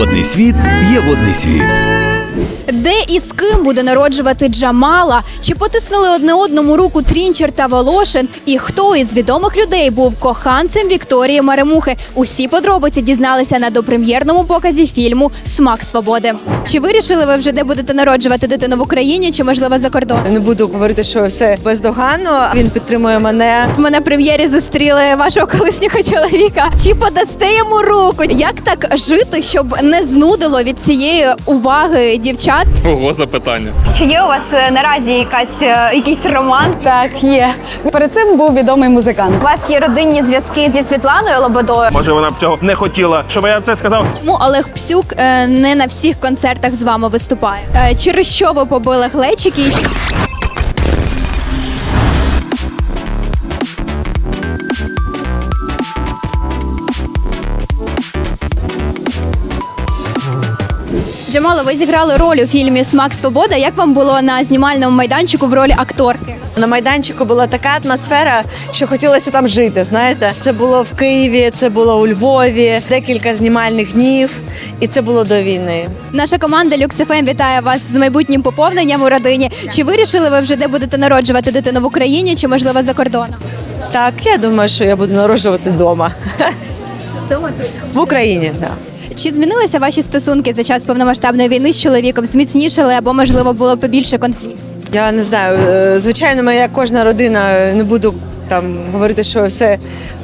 Водний світ є водний світ. Де і з ким буде народжувати Джамала? Чи потиснули одне одному руку Трінчер та Волошин? І хто із відомих людей був коханцем Вікторії Маремухи? Усі подробиці дізналися на допрем'єрному показі фільму Смак свободи. Чи вирішили ви вже де будете народжувати дитину в Україні, чи можливо за кордоном? Не буду говорити, що все бездоганно. Він підтримує мене. Ми на прем'єрі зустріли вашого колишнього чоловіка. Чи подасте йому руку? Як так жити, щоб не знудило від цієї уваги дівчат? Ого, запитання. Чи є у вас е, наразі якась е, якийсь роман? Так, є. Перед цим був відомий музикант. У вас є родинні зв'язки зі Світланою Лободою. Може, вона б цього не хотіла, щоб я це сказав. Чому Олег Псюк е, не на всіх концертах з вами виступає? Е, через що ви побили глечики? І чи- Джамала, ви зіграли роль у фільмі Смак Свобода. Як вам було на знімальному майданчику в ролі акторки? На майданчику була така атмосфера, що хотілося там жити. Знаєте, це було в Києві, це було у Львові, декілька знімальних днів, і це було до війни. Наша команда LuxFM вітає вас з майбутнім поповненням у родині. Чи вирішили ви вже де будете народжувати дитину в Україні, чи можливо за кордоном? Так, я думаю, що я буду народжувати вдома Дома тут. в Україні. Да. Чи змінилися ваші стосунки за час повномасштабної війни з чоловіком? Зміцнішали або можливо було побільше конфліктів? Я не знаю. е, Звичайно, моя кожна родина, е, не буду там говорити, що все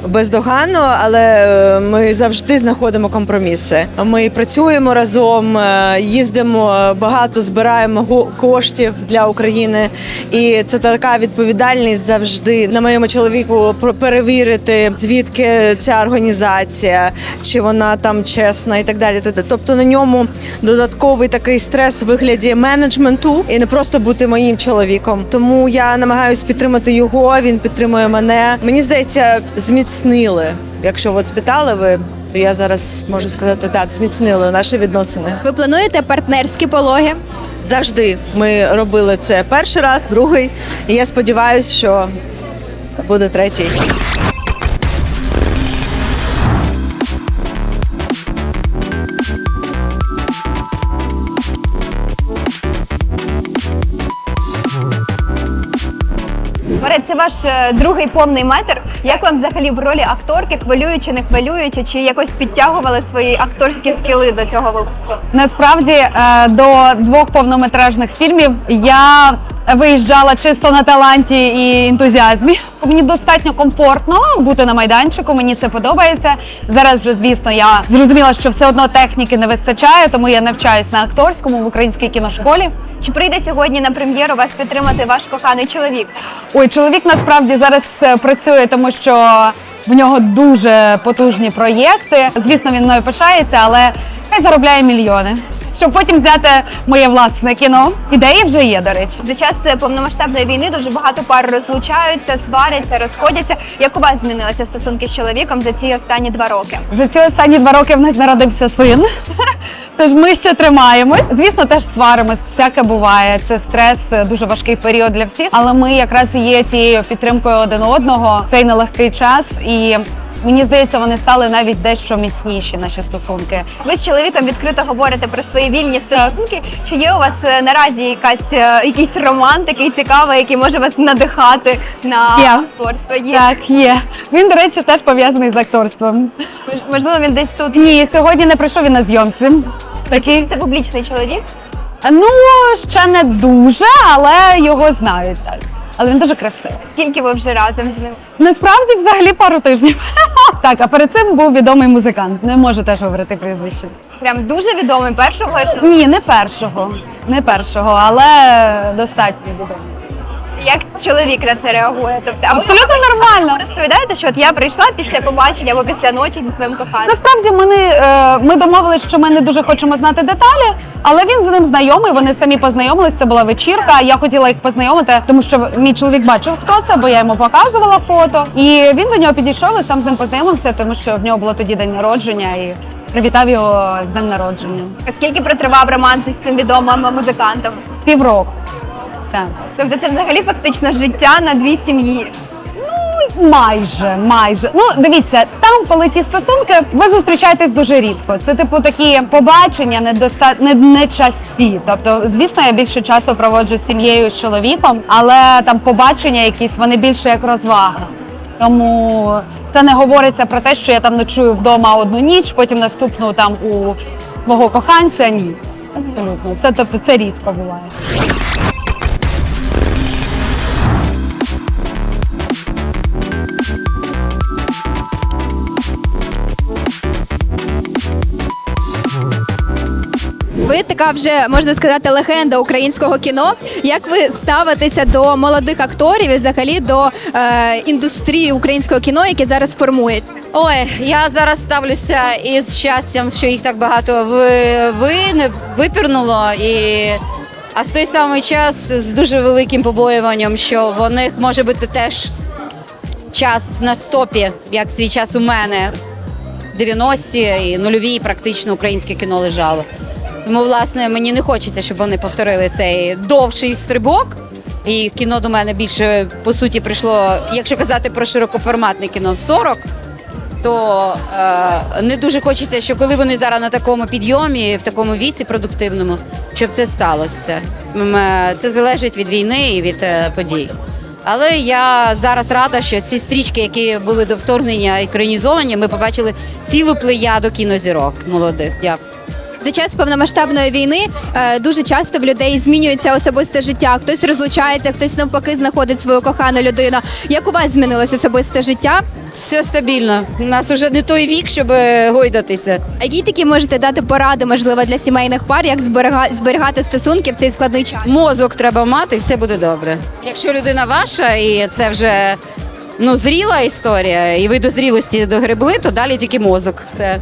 бездоганно, але е, ми завжди знаходимо компроміси. Ми працюємо разом, е, їздимо багато, збираємо коштів для України, і це така відповідальність завжди на моєму чоловіку перевірити, звідки ця організація, чи вона там чесна і так далі. Тобто на ньому додатковий такий стрес в вигляді менеджменту і не просто бути моїм чоловіком. Тому я намагаюся підтримати його. Він підтримує мене. Мені здається, зміцнили. Якщо от спитали ви, то я зараз можу сказати так: зміцнили наші відносини. Ви плануєте партнерські пологи? Завжди ми робили це перший раз, другий. І я сподіваюся, що буде третій. Ваш е, другий повний метр. Як вам взагалі в ролі акторки, хвилюючи, не хвилюючи, чи якось підтягували свої акторські скіли до цього випуску? Насправді е, до двох повнометражних фільмів я виїжджала чисто на таланті і ентузіазмі. Мені достатньо комфортно бути на майданчику. Мені це подобається. Зараз вже, звісно, я зрозуміла, що все одно техніки не вистачає, тому я навчаюсь на акторському в українській кіношколі. Чи прийде сьогодні на прем'єру вас підтримати ваш коханий чоловік? Ой, чоловік насправді зараз е, працює, тому що в нього дуже потужні проєкти. Звісно, він мною пишається, але хай заробляє мільйони. Щоб потім взяти моє власне кіно. Ідеї вже є, до речі. За час е, повномасштабної війни дуже багато пар розлучаються, сваряться, розходяться. Як у вас змінилися стосунки з чоловіком за ці останні два роки? За ці останні два роки в нас народився син. Тож ми ще тримаємось. Звісно, теж сваримось, всяке буває. Це стрес, е, дуже важкий період для всіх. Але ми якраз є тією підтримкою один одного цей нелегкий час. І мені здається, вони стали навіть дещо міцніші наші стосунки. Ви з чоловіком відкрито говорите про свої вільні стосунки. Чи є у вас е, наразі якась е, якийсь роман такий цікавий, який може вас надихати на Є. акторство? Є Так, є. Він, до речі, теж пов'язаний з акторством. Можливо, він десь тут. Ні, сьогодні не прийшов він на зйомці. Такий. Це публічний чоловік. Ну, ще не дуже, але його знають так. Але він дуже красивий. Скільки ви вже разом з ним? Насправді, взагалі, пару тижнів. Так, а перед цим був відомий музикант. Не можу теж говорити прізвище. Прям дуже відомий першого. Ні, не першого. Не першого, але достатньо відомий. Як чоловік на це реагує? Тобто, а ви- Абсолютно нормально. Ви розповідаєте, що от я прийшла після побачення або після ночі зі своїм коханим. Насправді ми, не, е, ми домовились, що ми не дуже хочемо знати деталі, але він з ним знайомий. Вони самі познайомились. Це була вечірка. Я хотіла їх познайомити, тому що мій чоловік бачив, хто це, бо я йому показувала фото. І він до нього підійшов і сам з ним познайомився, тому що в нього було тоді день народження і привітав його з днем народження. А Скільки протривав роман з цим відомим музикантом? Півроку. Так. Тобто це взагалі фактично життя на дві сім'ї. Ну, Майже, майже. Ну, дивіться, там, коли ті стосунки, ви зустрічаєтесь дуже рідко. Це типу такі побачення недоста... не, не часті. Тобто, звісно, я більше часу проводжу з сім'єю з чоловіком, але там побачення якісь вони більше як розвага. Тому це не говориться про те, що я там ночую вдома одну ніч, потім наступну там у свого коханця. Ні. Абсолютно. Це тобто це рідко буває. Така вже можна сказати легенда українського кіно. Як ви ставитеся до молодих акторів і взагалі до е, індустрії українського кіно, яке зараз формується? Ой, я зараз ставлюся із щастям, що їх так багато ви, ви випірнуло і. А в той самий час з дуже великим побоюванням, що в них може бути теж час на стопі, як свій час у мене. 90-ті і нульові практично українське кіно лежало. Тому, власне, мені не хочеться, щоб вони повторили цей довший стрибок. І кіно до мене більше по суті прийшло, якщо казати про широкоформатне кіно в 40, то е, не дуже хочеться, що коли вони зараз на такому підйомі, в такому віці продуктивному, щоб це сталося. Е, Це залежить від війни і від е, подій. Але я зараз рада, що ці стрічки, які були до вторгнення екранізовані, ми побачили цілу плеяду кінозірок молодих. Дякую. За час повномасштабної війни е, дуже часто в людей змінюється особисте життя. Хтось розлучається, хтось навпаки знаходить свою кохану людину. Як у вас змінилось особисте життя? Все стабільно. У нас уже не той вік, щоб е, гойдатися. А які такі можете дати поради, можливо, для сімейних пар, як зберега- зберігати стосунки в цей складний час? Мозок треба мати, все буде добре. Якщо людина ваша і це вже ну, зріла історія, і ви до зрілості догребли, то далі тільки мозок. Все.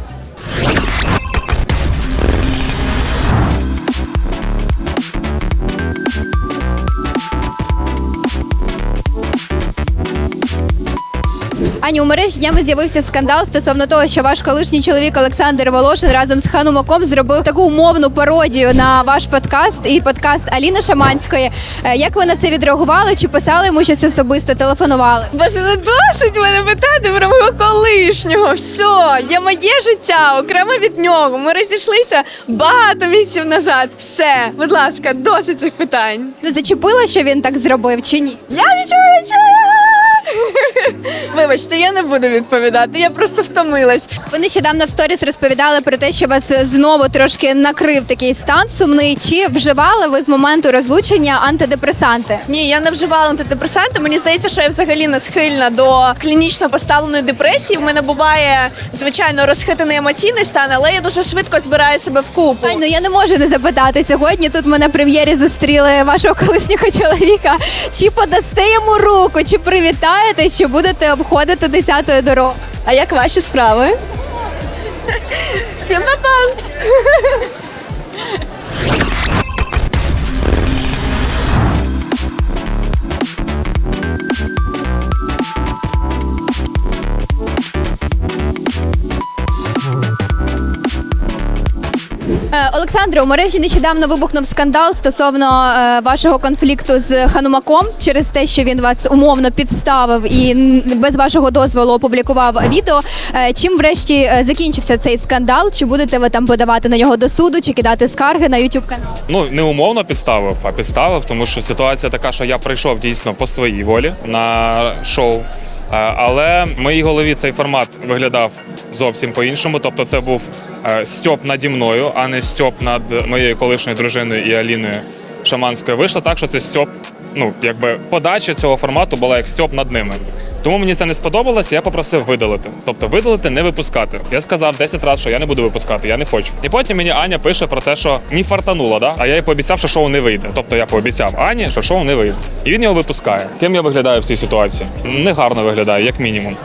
Ані, у мережі днями з'явився скандал стосовно того, що ваш колишній чоловік Олександр Волошин разом з Ханумаком зробив таку умовну пародію на ваш подкаст і подкаст Аліни Шаманської. Е, Як ви на це відреагували? Чи писали йому щось особисто, телефонували? Боже, не досить мене питати про мого колишнього. Все, є моє життя окремо від нього. Ми розійшлися багато місяців назад. Все, будь ласка, досить цих питань. Ну зачепило, що він так зробив, чи ні? Я нічого не чую. Вибачте, я не буду відповідати. Я просто втомилась. Ви нещодавно в сторіс розповідали про те, що вас знову трошки накрив такий стан сумний. Чи вживали ви з моменту розлучення антидепресанти? Ні, я не вживала антидепресанти. Мені здається, що я взагалі не схильна до клінічно поставленої депресії. В мене буває звичайно розхитаний емоційний стан, але я дуже швидко збираю себе в купу. Ай, ну я не можу не запитати сьогодні. Тут ми на прем'єрі зустріли вашого колишнього чоловіка. Чи подасте йому руку, чи привітаєте, що будете обходити десятою дороги? А як ваші справи? Всім па-па! Олександре, у мережі нещодавно вибухнув скандал стосовно е, вашого конфлікту з Ханумаком через те, що він вас умовно підставив і без вашого дозволу опублікував відео. Е, чим врешті е, закінчився цей скандал? Чи будете ви там подавати на нього до суду, чи кидати скарги на YouTube канал? Ну не умовно підставив, а підставив, тому що ситуація така, що я прийшов дійсно по своїй волі на шоу. Е, Але в моїй голові цей формат виглядав зовсім по-іншому. Тобто, це був е, стьоп наді мною, а не стьоп над моєю колишньою дружиною і Аліною Шаманською. Вийшло так, що це стьоп. Ну, якби подача цього формату була як стьоп над ними. Тому мені це не сподобалося, я попросив видалити. Тобто видалити, не випускати. Я сказав 10 разів, що я не буду випускати, я не хочу. І потім мені Аня пише про те, що не фартануло, да? а я їй пообіцяв, що шоу не вийде. Тобто я пообіцяв Ані, що шоу не вийде. І він його випускає. Ким я виглядаю в цій ситуації? Негарно виглядаю, як мінімум.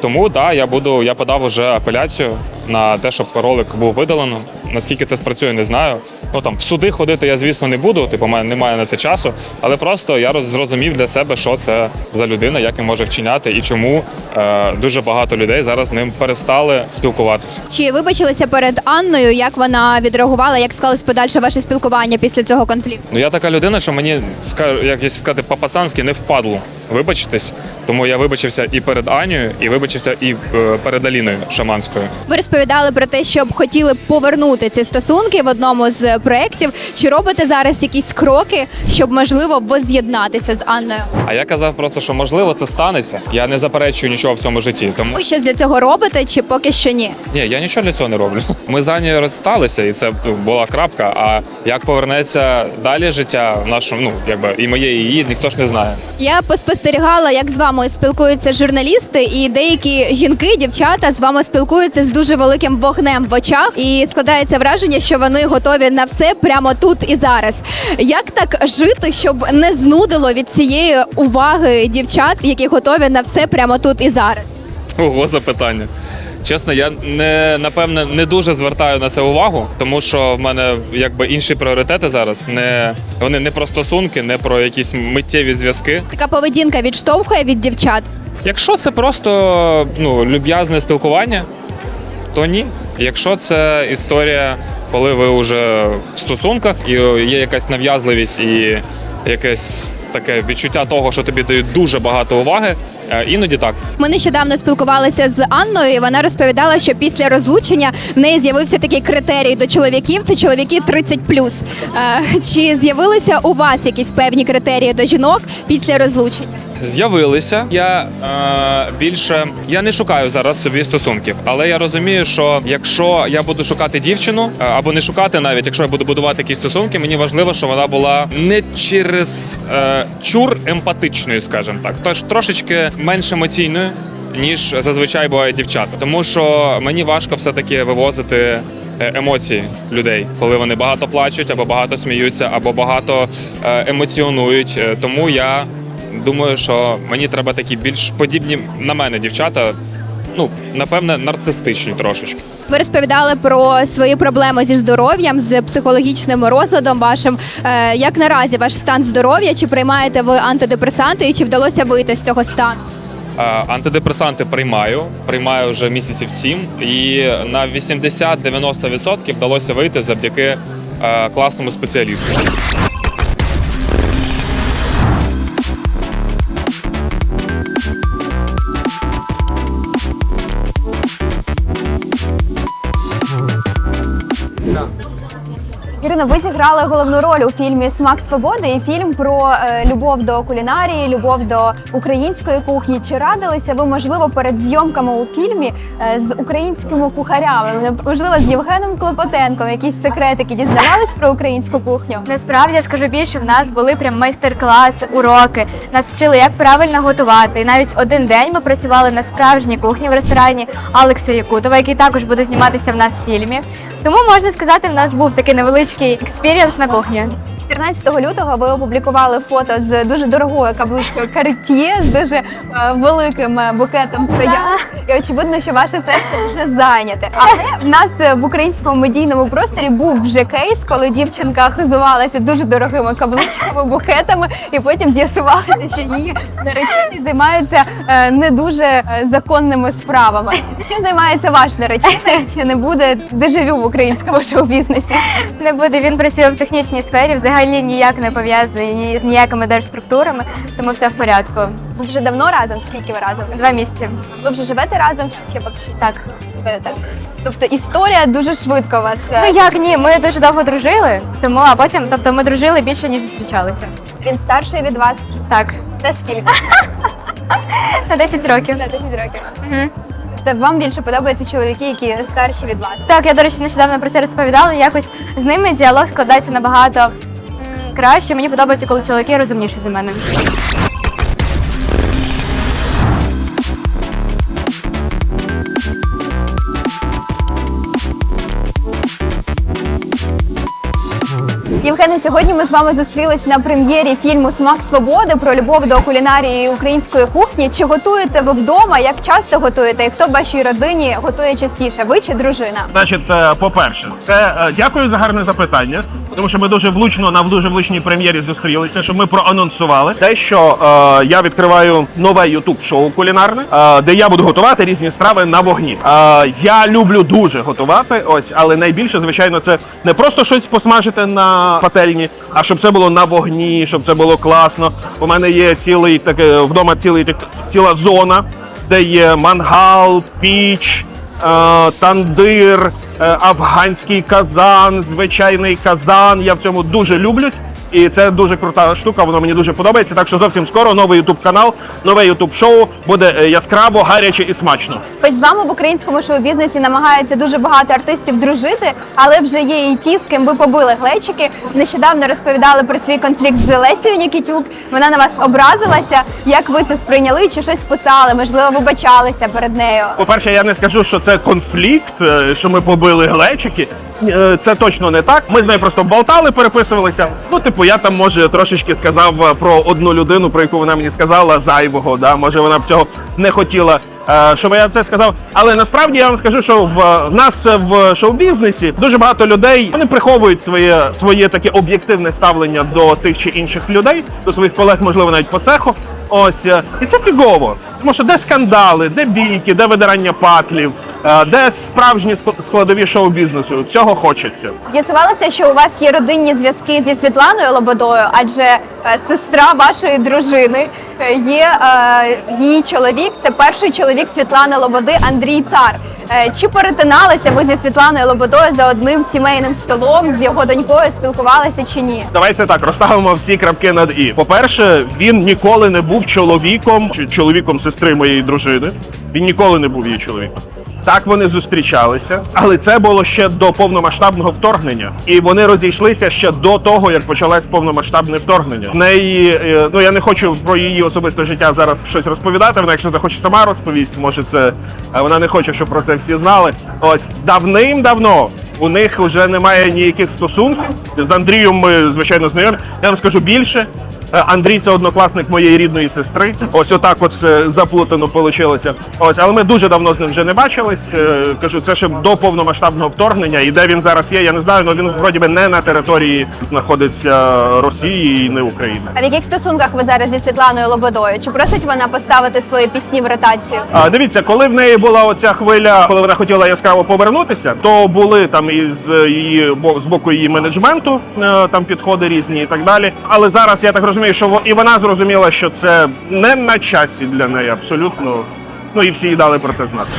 Тому да, я буду, я подав уже апеляцію на те, щоб ролик був видалено. Наскільки це спрацює, не знаю. Ну там в суди ходити я, звісно, не буду. Типу, мене немає на це часу. Але просто я роз- зрозумів для себе, що це за людина, як він може вчиняти і чому е, дуже багато людей зараз з ним перестали спілкуватися. Чи вибачилися перед Анною, як вона відреагувала, як склалось подальше ваше спілкування після цього конфлікту? Ну я така людина, що мені як сказати, по-пацанськи не впадло вибачитись. Тому я вибачився і перед Анією, і вибачився і е, перед Аліною Шаманською. Ви розповідали про те, що б хотіли повернути ці стосунки в одному з проєктів. Чи робите зараз якісь кроки, щоб можливо воз'єднатися з Анною? А я казав просто, що можливо це станеться. Я не заперечую нічого в цьому житті. Тому Ви щось для цього робите, чи поки що ні? ні, я нічого для цього не роблю. Ми з Анією розсталися, і це була крапка. А як повернеться далі життя в нашому, ну якби і моє, і її, ніхто ж не знає. Я поспостерігала, як з вами спілкуються журналісти, і деякі жінки, дівчата з вами спілкуються з дуже великим вогнем в очах, і складається враження, що вони готові на все прямо тут і зараз. Як так жити, щоб не знудило від цієї уваги дівчат, які готові на все прямо тут і зараз? Ого, запитання. Чесно, я не напевне не дуже звертаю на це увагу, тому що в мене якби інші пріоритети зараз. Не вони не про стосунки, не про якісь миттєві зв'язки. Така поведінка відштовхує від дівчат. Якщо це просто ну, люб'язне спілкування, то ні. Якщо це історія, коли ви вже в стосунках і є якась нав'язливість і якесь таке відчуття того, що тобі дають дуже багато уваги, е, іноді так. Ми нещодавно спілкувалися з Анною, і вона розповідала, що після розлучення в неї з'явився такий критерій до чоловіків: це чоловіки 30+. Е, Чи з'явилися у вас якісь певні критерії до жінок після розлучення? З'явилися. Я е, більше я не шукаю зараз собі стосунків, але я розумію, що якщо я буду шукати дівчину, е, або не шукати, навіть якщо я буду будувати якісь стосунки, мені важливо, щоб вона була не через е, чур емпатичною, скажімо так, тож трошечки менш емоційною. Ніж зазвичай бувають дівчата, тому що мені важко все таки вивозити е, емоції людей, коли вони багато плачуть, або багато сміються, або багато е, емоціонують. Тому я думаю, що мені треба такі більш подібні на мене дівчата. Ну, напевне, нарцистичні трошечки. Ви розповідали про свої проблеми зі здоров'ям, з психологічним розладом вашим. Е, Як наразі ваш стан здоров'я? Чи приймаєте ви антидепресанти і чи вдалося вийти з цього стану? Е, Антидепресанти приймаю, приймаю вже місяців сім, і на 80-90% вдалося вийти завдяки е, класному спеціалісту. Ірина, ви зіграли головну роль у фільмі Смак свободи і фільм про е, любов до кулінарії, любов до української кухні. Чи радилися ви, можливо, перед зйомками у фільмі е, з українськими кухарями? Можливо, з Євгеном Клопотенком, якісь секретики дізнавались про українську кухню? Насправді я скажу більше, в нас були прям майстер-класи, уроки. Нас вчили, як правильно готувати. І навіть один день ми працювали на справжній кухні в ресторані Алекса Якутова, який також буде зніматися в нас в фільмі. Тому можна сказати, в нас був такий невеличкий експірієнс на кухні. 14 лютого ви опублікували фото з дуже дорогою каблучкою Cartier, з дуже е, великим е, букетом троян. І очевидно, що ваше серце вже зайняте. Але в нас е, в українському медійному просторі був вже кейс, коли дівчинка хизувалася дуже дорогими каблучками, букетами, і потім з'ясувалося, що її наречений займається е, не дуже е, законними справами. Чим займається ваш наречений? Чи не буде дежавю в українському шоу-бізнесі? Не буде він працює в технічній сфері, взагалі ніяк не пов'язаний ні з ніякими держструктурами, тому все в порядку. Ви вже давно разом? Скільки ви разом? Два місяці. Ви вже живете разом чи ще поки що? Так. Живете. Тобто історія дуже швидко у вас. е, Ну як ні, ми дуже довго дружили, тому а потім, тобто ми дружили більше ніж зустрічалися. Він старший від вас. Так, Це скільки? на 10 років. На 10 років. Мгм. Тобто вам більше подобаються чоловіки, які старші від вас. Так, я, до речі, нещодавно про це розповідала. Якось з ними діалог складається набагато м, краще. Мені подобається, коли чоловіки розумніші за мене. Євгене, сьогодні ми з вами зустрілись на прем'єрі фільму Смак свободи про любов до кулінарії української кухні. Чи готуєте ви вдома? Як часто готуєте? І хто в вашій родині готує частіше? Ви чи дружина? Значить, е, по-перше, це е, дякую за гарне запитання, тому що ми дуже влучно на дуже влучній прем'єрі зустрілися, щоб ми проанонсували те, що е, я відкриваю нове ютуб шоу кулінарне, е, де я буду готувати різні страви на вогні. Е, я люблю дуже готувати, ось, але найбільше, звичайно, це не просто щось посмажити на пательні, а щоб це було на вогні, щоб це було класно. У мене є цілий таке вдома цілий ціла зона, де є мангал, піч тандир, е, афганський казан, звичайний казан. Я в цьому дуже люблюсь. І це дуже крута штука, воно мені дуже подобається. Так що зовсім скоро новий ютуб канал, нове ютуб шоу буде е, яскраво, гаряче і смачно. Ось з вами в українському шоу-бізнесі намагається дуже багато артистів дружити, але вже є і ті, з ким ви побили глечики. Нещодавно розповідали про свій конфлікт з Лесією Нікітюк. Вона на вас образилася. Як ви це сприйняли? Чи щось писали? Можливо, вибачалися перед нею? По-перше, я не скажу, що це конфлікт, е, що ми побили глечики. Е, Це точно не так. Ми з нею просто болтали, переписувалися. Ну, типу, я там може трошечки сказав е, про одну людину, про яку вона мені сказала зайвого. Да? Може, вона б цього не хотіла. е, Щоб я це сказав, але насправді я вам скажу, що в нас в шоу-бізнесі дуже багато людей вони приховують своє своє таке об'єктивне ставлення до тих чи інших людей, до своїх колег, можливо, навіть по цеху. Ось і це фігово. Тому що де скандали, де бійки, де видирання патлів, де справжні складові шоу-бізнесу. Цього хочеться. З'ясувалося, що у вас є родинні зв'язки зі Світланою Лободою, адже е, сестра вашої дружини е, є е, її чоловік. Це перший чоловік Світлани Лободи Андрій Цар. Е, Чи перетиналися ви зі Світланою Лободою за одним сімейним столом з його донькою? Спілкувалися чи ні? Давайте так розставимо всі крапки над і. По-перше, він ніколи не був чоловіком чи чоловіком сестри моєї дружини. Він ніколи не був її чоловіком. Так вони зустрічалися, але це було ще до повномасштабного вторгнення, і вони розійшлися ще до того, як почалось повномасштабне вторгнення. В неї е, ну я не хочу про її особисте життя зараз щось розповідати. Вона, якщо захоче сама розповість, може це вона не хоче, щоб про це всі знали. Ось давним-давно у них вже немає ніяких стосунків. З Андрієм ми звичайно знайомі. Я вам скажу більше. Е, Андрій це однокласник моєї рідної сестри. Ось отак от все заплутано вийшло. Ось, але ми дуже давно з ним вже не бачились. Е, Кажу, це ще до повномасштабного вторгнення. І де він зараз є, я не знаю, але він вроді би не на території знаходиться Росії і не України. А в яких стосунках ви зараз зі Світланою Лободою? Чи просить вона поставити свої пісні в ротацію? А, дивіться, коли в неї була оця хвиля, коли вона хотіла яскраво повернутися, то були там із її з боку її менеджменту е, там підходи різні і так далі. Але зараз я так розумію, що і вона зрозуміла, що це не на часі для неї абсолютно. Ну і всі їй дали про це знати.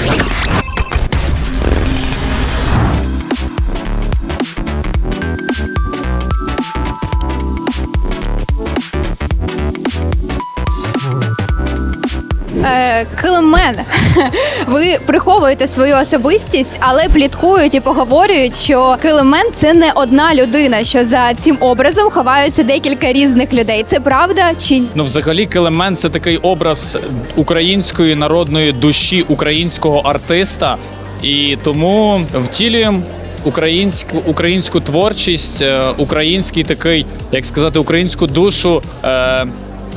Килимен, ви приховуєте свою особистість, але пліткують і поговорюють, що килимен це не одна людина, що за цим образом ховаються декілька різних людей. Це правда чи Ну, взагалі, килимен це такий образ української народної душі українського артиста, і тому втілюємо українську українську творчість, е, український такий, як сказати, українську душу. Е,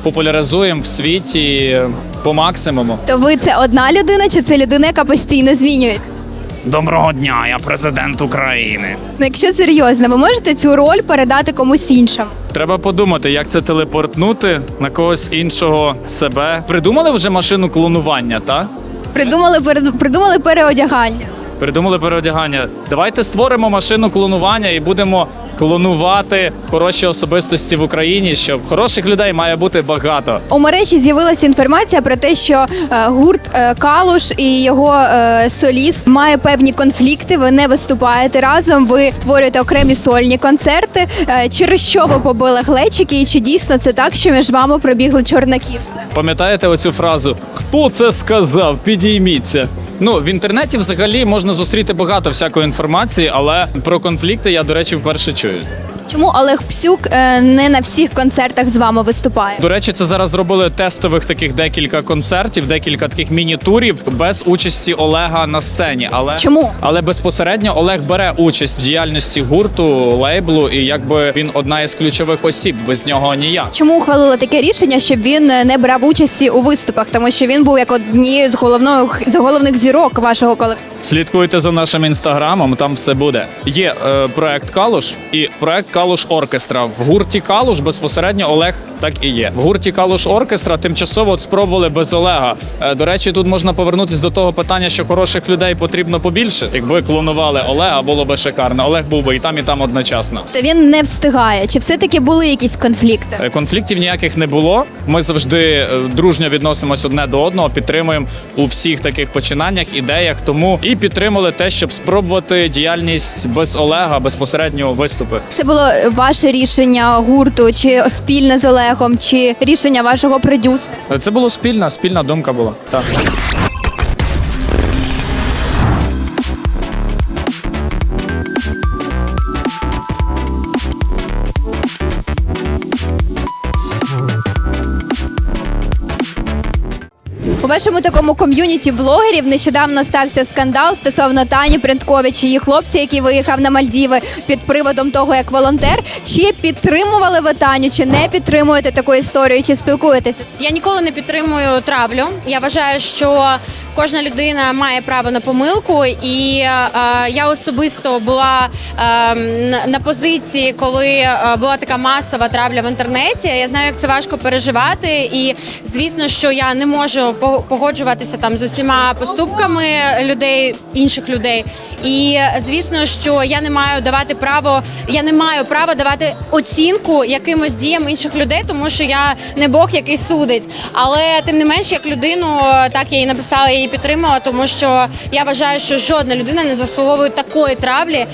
Популяризуємо в світі по максимуму. то ви це одна людина, чи це людина, яка постійно змінює? Доброго дня, я президент України. Ну, якщо серйозно, ви можете цю роль передати комусь іншому? Треба подумати, як це телепортнути на когось іншого себе. Придумали вже машину клонування, так? Придумали придумали переодягання. Придумали переодягання. Давайте створимо машину клонування і будемо клонувати хороші особистості в Україні, щоб хороших людей має бути багато. У мережі з'явилася інформація про те, що е, гурт е, Калуш і його е, соліст має певні конфлікти. Ви не виступаєте разом. Ви створюєте окремі сольні концерти. Е, через що ви побили глечики? І чи дійсно це так, що між вами пробігли чорнаків? Пам'ятаєте оцю фразу? Хто це сказав? Підійміться. Ну, в інтернеті взагалі можна зустріти багато всякої інформації, але про конфлікти я, до речі, вперше чую. Чому Олег Псюк е, не на всіх концертах з вами виступає? До речі, це зараз зробили тестових таких декілька концертів, декілька таких міні-турів без участі Олега на сцені. Але Чому? Але безпосередньо Олег бере участь в діяльності гурту, лейблу, і якби він одна із ключових осіб. Без нього ніяк. Чому ухвалили таке рішення, щоб він е, не брав участі у виступах, тому що він був як однією з головних з головних зірок вашого колективу? Слідкуйте за нашим інстаграмом, там все буде. Є е, проект Калуш і проект Калуш Оркестра. В гурті Калуш безпосередньо Олег так і є. В гурті Калуш Оркестра тимчасово от спробували без Олега. Е, до речі, тут можна повернутися до того питання, що хороших людей потрібно побільше. Якби клонували Олега, було би шикарно. Олег був би і там, і там одночасно. То він не встигає. Чи все-таки були якісь конфлікти? Е, Конфліктів ніяких не було. Ми завжди е, дружньо відносимось одне до одного, підтримуємо у всіх таких починаннях, ідеях. Тому і підтримали те, щоб спробувати діяльність без Олега безпосередньо виступи. Це було ваше рішення гурту, чи спільне з Олегом, чи рішення вашого продюсера? Це було спільна, спільна думка була. Так. Вашому такому ком'юніті блогерів нещодавно стався скандал стосовно Тані Принткович, її хлопця, який виїхав на Мальдіви під приводом того, як волонтер. Чи підтримували ви Таню, чи не підтримуєте таку історію, чи спілкуєтеся? Я ніколи не підтримую травлю. Я вважаю, що кожна людина має право на помилку, і е, я особисто була е, на- позиції, коли е, була така масова травля в інтернеті. Я знаю, як це важко переживати, і звісно, що я не можу погоджуватися там з усіма поступками людей, інших людей. І звісно, що я не маю давати право, я не маю права давати оцінку якимось діям інших людей, тому що я не Бог, який судить. Але тим не менш, як людину, так я їй написала, її підтримала, тому що я вважаю, що жодна людина не заслуговує такої травлі,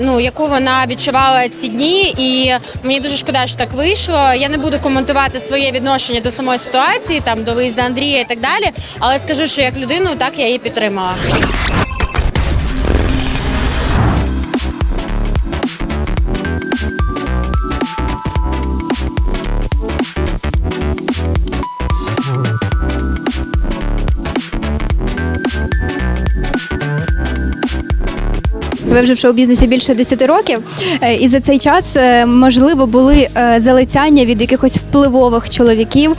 ну яку вона відчувала ці дні. І мені дуже шкода, що так вийшло. Я не буду коментувати своє відношення до самої ситуації, там до виїзду Андрія і так далі. Але скажу, що як людину, так я її підтримала. Ви вже в шоу-бізнесі більше 10 років, Е, і за цей час е, можливо були е, залицяння від якихось впливових чоловіків,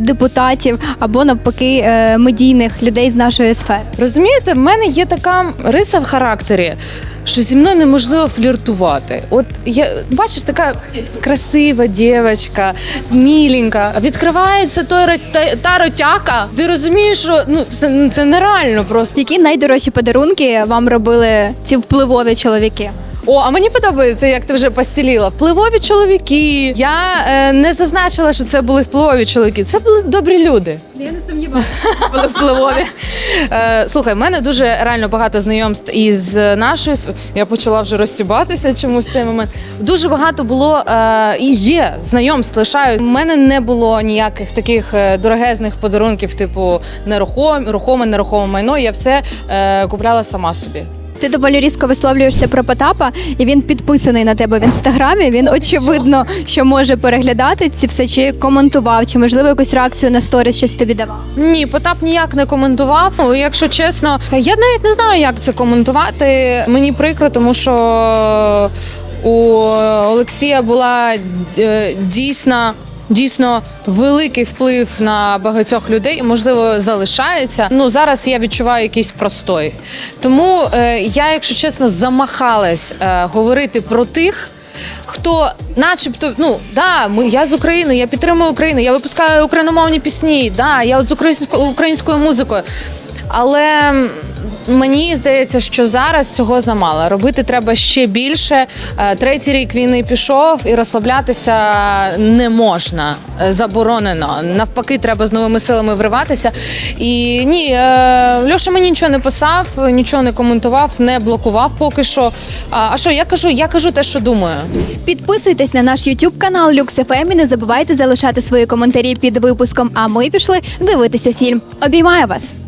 депутатів або навпаки медійних людей з нашої сфери. Розумієте, в мене є така риса в характері, що зі мною неможливо фліртувати. От я бачиш, така красива дівчинка, міленька, відкривається той та, ротяка. Ти розумієш, що ну це, це нереально просто. Які найдорожчі подарунки вам робили ці впливові чоловіки? О, а мені подобається, як ти вже постіліла. Впливові чоловіки. Я е, не зазначила, що це були впливові чоловіки. Це були добрі люди. Я не сумніваюся, що були впливові. Е, слухай, в мене дуже реально багато знайомств із нашої сф- Я почала вже розтібатися чомусь в цей момент. Дуже багато було е, і є знайомств лишають. У мене не було ніяких таких е, дорогезних подарунків, типу нерухоме, рухоме, нерухоме майно. Я все е, купляла сама собі. Ти доволі різко висловлюєшся про Потапа, і він підписаний на тебе в інстаграмі. Він очевидно, що може переглядати ці все, чи коментував, чи можливо якусь реакцію на сторіс щось тобі давав. Ні, Потап ніяк не коментував. Ну, Якщо чесно, я навіть не знаю, як це коментувати. Мені прикро, тому що у Олексія була е, дійсна. Дійсно великий вплив на багатьох людей, і, можливо, залишається. Ну зараз я відчуваю якийсь простой. Тому е, я, якщо чесно, замахалась е, говорити про тих, хто, начебто, ну да, ми я з України, я підтримую Україну, я випускаю україномовні пісні, да, я от з українською українською музикою. Але мені здається, що зараз цього замало. Робити треба ще більше. Е, Третій рік війни пішов і розслаблятися не можна. Е, Заборонено. Навпаки, треба з новими силами вриватися. І ні, е, Льоша мені нічого не писав, нічого не коментував, не блокував поки що. А що я кажу? Я кажу те, що думаю. Підписуйтесь на наш YouTube канал LuxFM і не забувайте залишати свої коментарі під випуском. А ми пішли дивитися фільм. Обіймаю вас!